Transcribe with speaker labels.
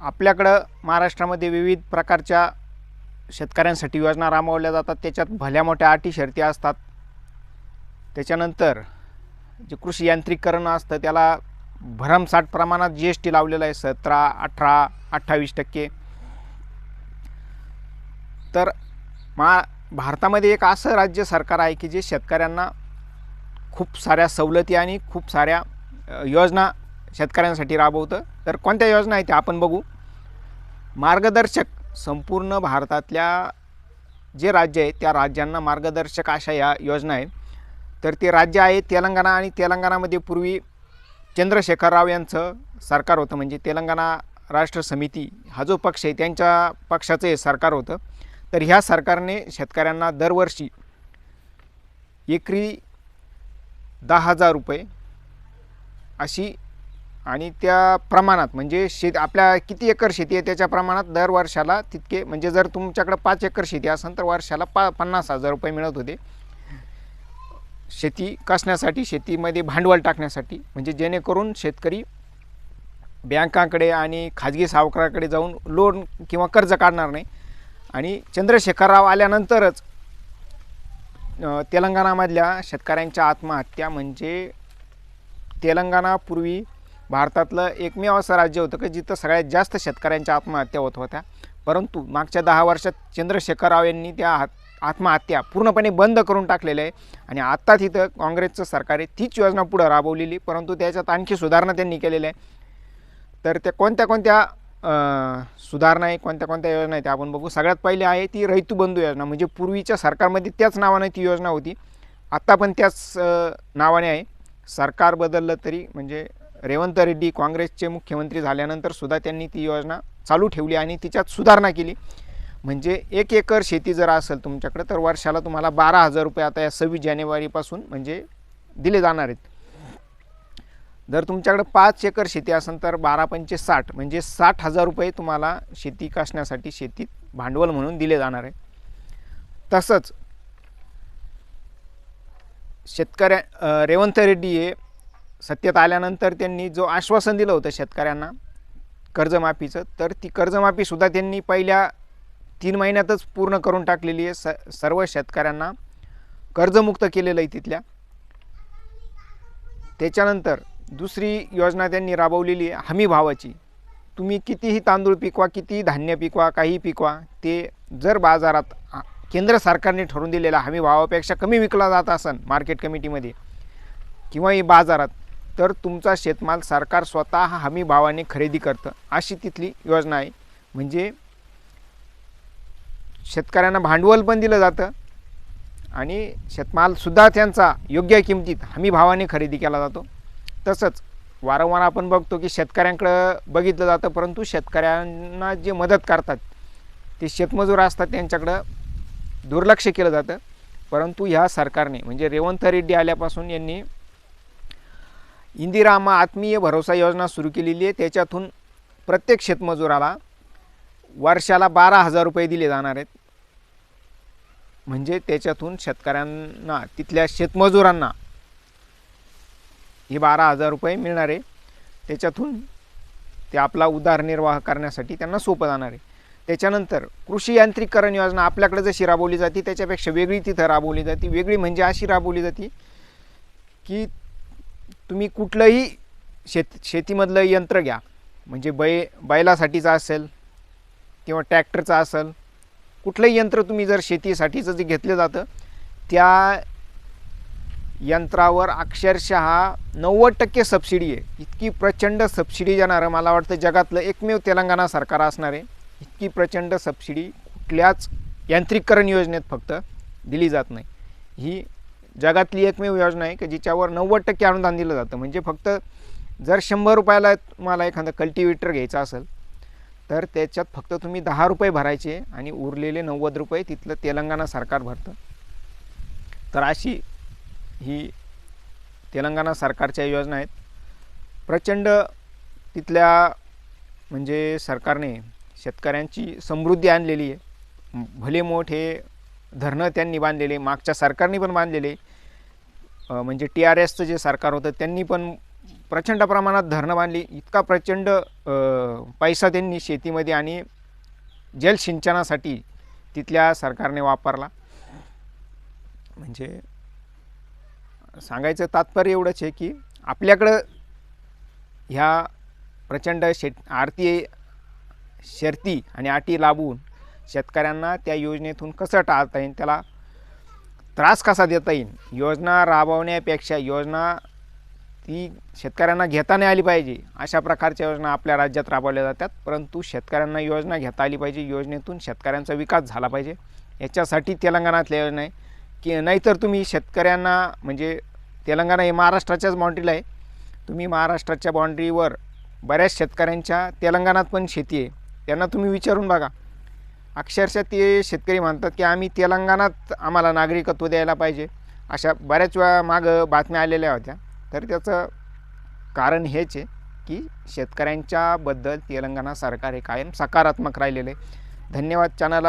Speaker 1: आपल्याकडं महाराष्ट्रामध्ये विविध प्रकारच्या शेतकऱ्यांसाठी योजना राबवल्या जातात. त्याच्यात भल्या मोठ्या अटी शर्ती असतात. त्याच्यानंतर जे कृषी यांत्रिकरण असतं त्याला भरमसाठ प्रमाणात जी एस टी लावलेलं आहे. सतरा अठरा अठ्ठावीस टक्के. तर मा भारतामध्ये एक असं राज्य सरकार आहे की जे शेतकऱ्यांना खूप साऱ्या सवलती आणि खूप साऱ्या योजना शेतकऱ्यांसाठी राबवतं. तर कोणत्या योजना आहेत त्या आपण बघू. मार्गदर्शक संपूर्ण भारतातल्या जे राज्य आहे त्या राज्यांना मार्गदर्शक अशा या योजना आहेत. तर ते राज्य आहे तेलंगणा आणि तेलंगणामध्ये पूर्वी चंद्रशेखर राव यांचं सरकार होतं. म्हणजे तेलंगणा राष्ट्र समिती हा जो पक्ष आहे त्यांच्या पक्षाचं हे सरकार होतं. तर ह्या सरकारने शेतकऱ्यांना दरवर्षी एकरी दहा हजार रुपये अशी आणि त्या प्रमाणात म्हणजे शेत आपल्या किती एकर शेती आहे त्याच्या प्रमाणात दर वर्षाला तितके म्हणजे जर तुमच्याकडे पाच एकर शेती असेल तर वर्षाला पा पन्नास हजार रुपये मिळत होते. शेती कसण्यासाठी शेतीमध्ये भांडवल टाकण्यासाठी म्हणजे जेणेकरून शेतकरी बँकाकडे आणि खाजगी सावकाराकडे जाऊन लोन किंवा कर्ज काढणार नाही. आणि चंद्रशेखरराव आल्यानंतरच तेलंगणामधल्या शेतकऱ्यांच्या आत्महत्या म्हणजे तेलंगणापूर्वी भारतातलं एकमेव असं राज्य होतं की जिथं सगळ्यात जास्त शेतकऱ्यांच्या आत्महत्या होत होत्या. परंतु मागच्या दहा वर्षात चंद्रशेखर राव यांनी त्या आत- आत्महत्या पूर्णपणे बंद करून टाकलेल्या आहे आणि आत्ता तिथं काँग्रेसचं सरकार आहे तीच योजना पुढं राबवलेली परंतु त्याच्यात आणखी सुधारणा त्यांनी केलेल्या आहे तर त्या कोणत्या कोणत्या सुधारणा आहे कोणत्या कोणत्या योजना आहेत त्या आपण बघू. सगळ्यात पहिले आहे ती रैतू बंधू योजना. म्हणजे पूर्वीच्या सरकारमध्ये त्याच नावाने ती योजना होती. आत्ता पण त्याच नावाने आहे. सरकार बदललं तरी म्हणजे रेवंत रेड्डी काँग्रेसचे मुख्यमंत्री झाल्यानंतर सुद्धा त्यांनी ती योजना चालू ठेवली आणि तिच्यात सुधारणा केली. म्हणजे एक एकर शेती जर असेल तुमच्याकडे तर वर्षाला तुम्हाला बारा हजार रुपये आता या सव्वीस जानेवारीपासून म्हणजे दिले जाणार आहेत. जर तुमच्याकडे पाच एकर शेती असेल तर बारा पंचे साठ म्हणजे साठ हजार रुपये तुम्हाला शेती कसण्यासाठी शेतीत भांडवल म्हणून दिले जाणार आहे. तसंच शेतकऱ्या रेवंत रेड्डी हे सत्तेत आल्यानंतर त्यांनी जो आश्वासन दिलं होतं शेतकऱ्यांना कर्जमाफीचं तर ती कर्जमाफीसुद्धा त्यांनी पहिल्या तीन महिन्यातच पूर्ण करून टाकलेली आहे. स सर्व शेतकऱ्यांना कर्जमुक्त केलेलं आहे तिथल्या. त्याच्यानंतर दुसरी योजना त्यांनी राबवलेली आहे हमी भावाची. तुम्ही कितीही तांदूळ पिकवा कितीही धान्य पिकवा काही पिकवा ते जर बाजारात केंद्र सरकारने ठरवून दिलेल्या हमी भावापेक्षा कमी विकला जात असेल मार्केट कमिटीमध्ये किंवाही बाजारात तर तुमचा शेतमाल सरकार स्वतः हमी भावाने खरेदी करतं. अशी तिथली योजना आहे. म्हणजे शेतकऱ्यांना भांडवल पण दिलं जातं आणि शेतमालसुद्धा त्यांचा योग्य किमतीत हमी भावाने खरेदी केला जातो. तसंच वारंवार आपण बघतो की शेतकऱ्यांकडं बघितलं जातं परंतु शेतकऱ्यांना जे मदत करतात ते शेतमजूर असतात त्यांच्याकडं दुर्लक्ष केलं जातं. परंतु ह्या सरकारने म्हणजे रेवंत रेड्डी आल्यापासून यांनी इंदिरामा आत्मीय भरोसा योजना सुरू केलेली आहे. त्याच्यातून प्रत्येक शेतमजुराला वर्षाला बारा हजार रुपये दिले जाणार आहेत. म्हणजे त्याच्यातून शेतकऱ्यांना तिथल्या शेतमजुरांना हे बारा हजार रुपये मिळणार आहे. त्याच्यातून ते आपला उदारनिर्वाह करण्यासाठी त्यांना सोपं जाणार आहे. त्याच्यानंतर कृषी यांत्रिकरण योजना आपल्याकडे जशी राबवली जाते त्याच्यापेक्षा वेगळी तिथं राबवली जाते. वेगळी म्हणजे अशी राबवली जाते की तुम्ही कुठलंही शेत शेतीमधलं यंत्र घ्या. म्हणजे बै बैलासाठीचं असेल किंवा ट्रॅक्टरचं असेल कुठलंही यंत्र तुम्ही जर शेतीसाठीचं जे घेतलं जातं त्या यंत्रावर अक्षरशः नव्वद टक्के सबसिडी आहे. इतकी प्रचंड सबसिडी देणारं मला वाटतं जगातलं एकमेव तेलंगणा सरकार असणार आहे. इतकी प्रचंड सबसिडी कुठल्याच यांत्रिकरण योजनेत फक्त दिली जात नाही. ही जगातली एकमेव योजना आहे की जिच्यावर नव्वद टक्के अनुदान दिलं जातं. म्हणजे फक्त जर शंभर रुपयाला तुम्हाला एखादं कल्टिवेटर घ्यायचं असेल तर त्याच्यात फक्त तुम्ही दहा रुपये भरायचे आणि उरलेले नव्वद रुपये तिथलं तेलंगणा सरकार भरतं. तर अशी ही तेलंगणा सरकारच्या योजना आहेत. प्रचंड तिथल्या म्हणजे सरकारने शेतकऱ्यांची समृद्धी आणलेली आहे. भले मोठे धरणं त्यांनी बांधलेले मागच्या सरकारने पण बांधलेले म्हणजे टी आर एसचं जे सरकार होतं त्यांनी पण प्रचंड प्रमाणात धरणं बांधली. इतका प्रचंड पैसा त्यांनी शेतीमध्ये आणि जलसिंचनासाठी तिथल्या सरकारने वापरला. म्हणजे सांगायचं तात्पर्य एवढंच आहे की आपल्याकडं ह्या प्रचंड शेत आरती शर्ती आणि अटी लाभून शेतकऱ्यांना त्या योजनेतून कसं टाळता येईल त्याला त्रास कसा देता येईल? योजना राबवण्यापेक्षा योजना ती शेतकऱ्यांना घेता नाही आली पाहिजे. अशा प्रकारच्या योजना आपल्या राज्यात राबवल्या जातात. परंतु शेतकऱ्यांना योजना घेता आली पाहिजे. योजनेतून शेतकऱ्यांचा विकास झाला पाहिजे. याच्यासाठी तेलंगणातल्या योजना आहे. की नाहीतर तुम्ही शेतकऱ्यांना म्हणजे तेलंगणा हे महाराष्ट्राच्याच बाउंड्रीला आहे. तुम्ही महाराष्ट्राच्या बाउंड्रीवर बऱ्याच शेतकऱ्यांच्या तेलंगणात पण शेती आहे. त्यांना तुम्ही विचारून बघा. अक्षरशः ते शेतकरी म्हणतात की आम्ही तेलंगणात आम्हाला नागरिकत्व द्यायला पाहिजे. अशा बऱ्याच वेळा मागं बातम्या आलेल्या होत्या. तर त्याचं कारण हेच आहे की शेतकऱ्यांच्याबद्दल तेलंगणा सरकार हे कायम सकारात्मक राहिलेलं आहे. धन्यवाद चॅनलला.